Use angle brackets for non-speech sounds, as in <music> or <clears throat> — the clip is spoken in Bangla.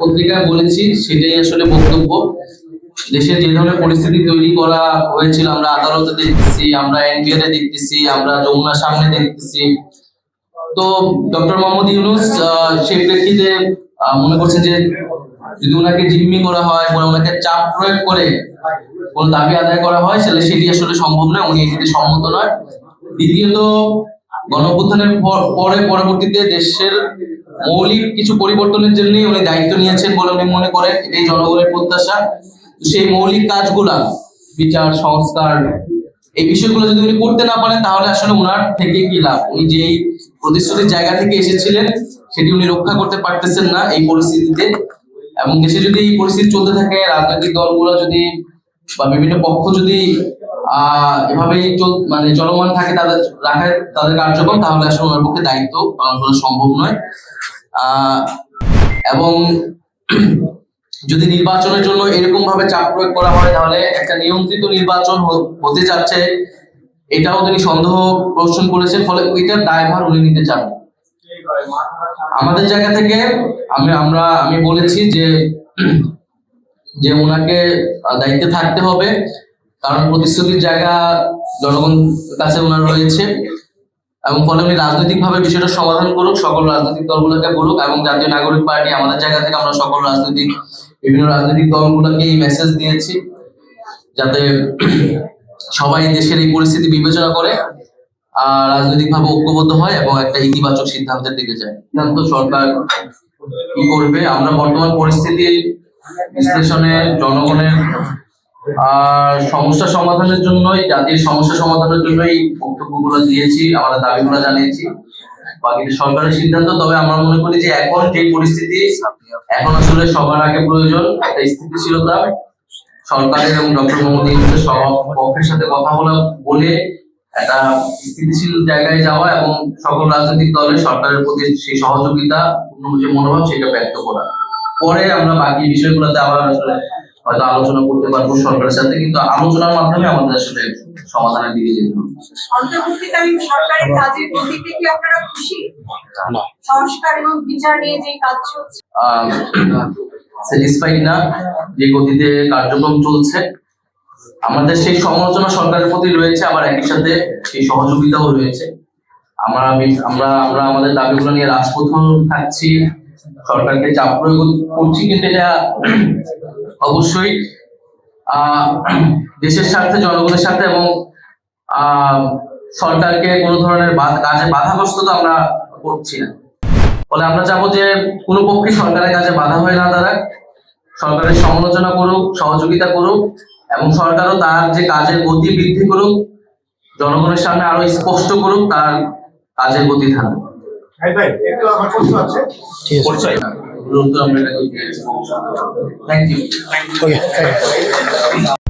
পত্রিকায় বলেছি, সেটাই আসলে বক্তব্য। দেশের যে ধরনের পরিস্থিতি তৈরি করা হয়েছিল, আমরা আদালতে দেখতেছি, আমরা এনবিআর দেখতেছি, আমরা যমুনার সামনে দেখতেছি। তো ডক্টর মোহাম্মদ ইউনুস সেই প্রেক্ষিতে মনে করছেন যে যদি ওনাকে জিম্মি করা হয় বা ওনাকে চাপ প্রয়োগ করে কোন দাবি আদায় করা হয়, তাহলে সেটি আসলে সম্ভব নয়, উনি এটিতে সম্মত নয়। দ্বিতীয়ত, গণঅভ্যুত্থানের পরে পরবর্তীতে দেশের মৌলিক কিছু পরিবর্তনের জন্যই উনি দায়িত্ব নিয়েছেন বলে উনি মনে করেন, এটাই জনগণের প্রত্যাশা। সেই মৌলিক কাজগুলা, বিচার, সংস্কার, এই বিষয়গুলো যদি উনি করতে না পারেন, তাহলে আসলে ওনার থেকে কি লাভ? উনি যেই প্রতিশ্রুতির জায়গা থেকে এসেছিলেন, সেটি উনি রক্ষা করতে পারতেছেন না এই পরিস্থিতিতে। এবং দেশে যদি এই পরিস্থিতি চলতে থাকে, রাজনৈতিক দলগুলো যদি বা বিভিন্ন পক্ষ যদি এভাবেই মানে চলমান থাকে তাদের রাখে তাদের কার্যক্রম, তাহলে আসলে ওনার পক্ষে দায়িত্ব পালন করা সম্ভব নয়। এবং <clears throat> যদি নির্বাচনের জন্য এরকম ভাবে চাপ প্রয়োগ করা হয়, তাহলে একটা নিয়ন্ত্রিত নির্বাচন হতে যাচ্ছে, এটাও তিনি সন্দেহ প্রশ্ন করেছেন, ফলে ওইটার দায়ভার উনি নিতে চান। আমাদের জায়গা থেকে আমি, আমরা, আমি বলেছি যে <clears throat> যে ওনাকে দায়িত্বে থাকতে হবে। কারণ প্রতিশ্রুতির জায়গা জনগণ কাছে ওনার রয়েছে। এবং ফলে উনি রাজনৈতিক ভাবে বিষয়টা সমাধান করুক, সকল রাজনৈতিক দলগুলোকে বলুক এবং জাতীয় নাগরিক পার্টি আমাদের জায়গা থেকে আমরা সকল রাজনৈতিক, বিভিন্ন রাজনৈতিক দলগুলোকে এই মেসেজ দিয়েছি যাতে সবাই দেশের এই পরিস্থিতি বিবেচনা করে আর রাজনৈতিক ভাবে ঐক্যবদ্ধ হয় এবং একটা ইতিবাচক সিদ্ধান্তের দিকে যায়। সিদ্ধান্ত সরকার কি করবে? আমরা বর্তমান পরিস্থিতি বিশ্লেষণে জনগণের আর সমস্যা সমাধানের জন্যই, জাতির সমস্যা সমাধানের জন্যই বক্তব্যগুলো দিয়েছি, আমরা দাবিগুলো জানিয়েছি। বাকি সরকারের সিদ্ধান্ত, তবে আমরা মনে করি যে এখন যে পরিস্থিতি, এখন আসলে সবার আগে প্রয়োজন একটা স্থিতিশীলতা। সরকারের এবং ডক্টর মোহাম্মদ ইউনুসের পক্ষের সাথে কথা বলা, বলে একটা স্থিতিশীল জায়গায় যাওয়া এবং সকল রাজনৈতিক দলের সরকারের প্রতি সেই সহযোগিতা, যে মনোভাব, সেটা ব্যক্ত করা। পরে আমরা বাকি বিষয়গুলোতে আবার আসলে হয়তো আলোচনা করতে পারব সরকারের সাথে কিন্তু আলোচনার মাধ্যমে আমাদের আসলে সমাধানের দিকে যেতে হবে। অন্তর্বর্তীকালীন সরকারের কাজের গতিতে কি আপনারা খুশি? সংস্কার এবং বিচার নিয়ে যে কাজ চলছে। স্যাটিসফাইড না? যে গতিতে কার্যক্রম চলছে। আমাদের সেই সমালোচনা সরকারের প্রতি রয়েছে আবার একই সাথে সেই সহযোগিতাও রয়েছে। আমরা আমি- আমরা আমরা আমাদের দাবিগুলো নিয়ে রাজপথও থাকছি। সরকারকে চাপ প্রয়োগ করছি, কিন্তু এটা অবশ্যই দেশের স্বার্থে, জনগণের সাথে এবং সরকারকে কোনো ধরনের কাজে বাধাগ্রস্ততা আমরা করছি না। ফলে আমরা চাবো যে কোনো পক্ষে সরকারের কাজে বাধা হয়ে না দাঁড়াক। সরকারের সমালোচনা করুক, সহযোগিতা করুক এবং সরকারও তার যে কাজের গতি বৃদ্ধি করুক, জনগণের সামনে আরও স্পষ্ট করুক, তার কাজের গতি থাকুক। ভাই ভাই একটু আমার প্রশ্ন আছে। পরিচয় না। এগুলোর উত্তর আমরা থ্যাংক ইউ ওকে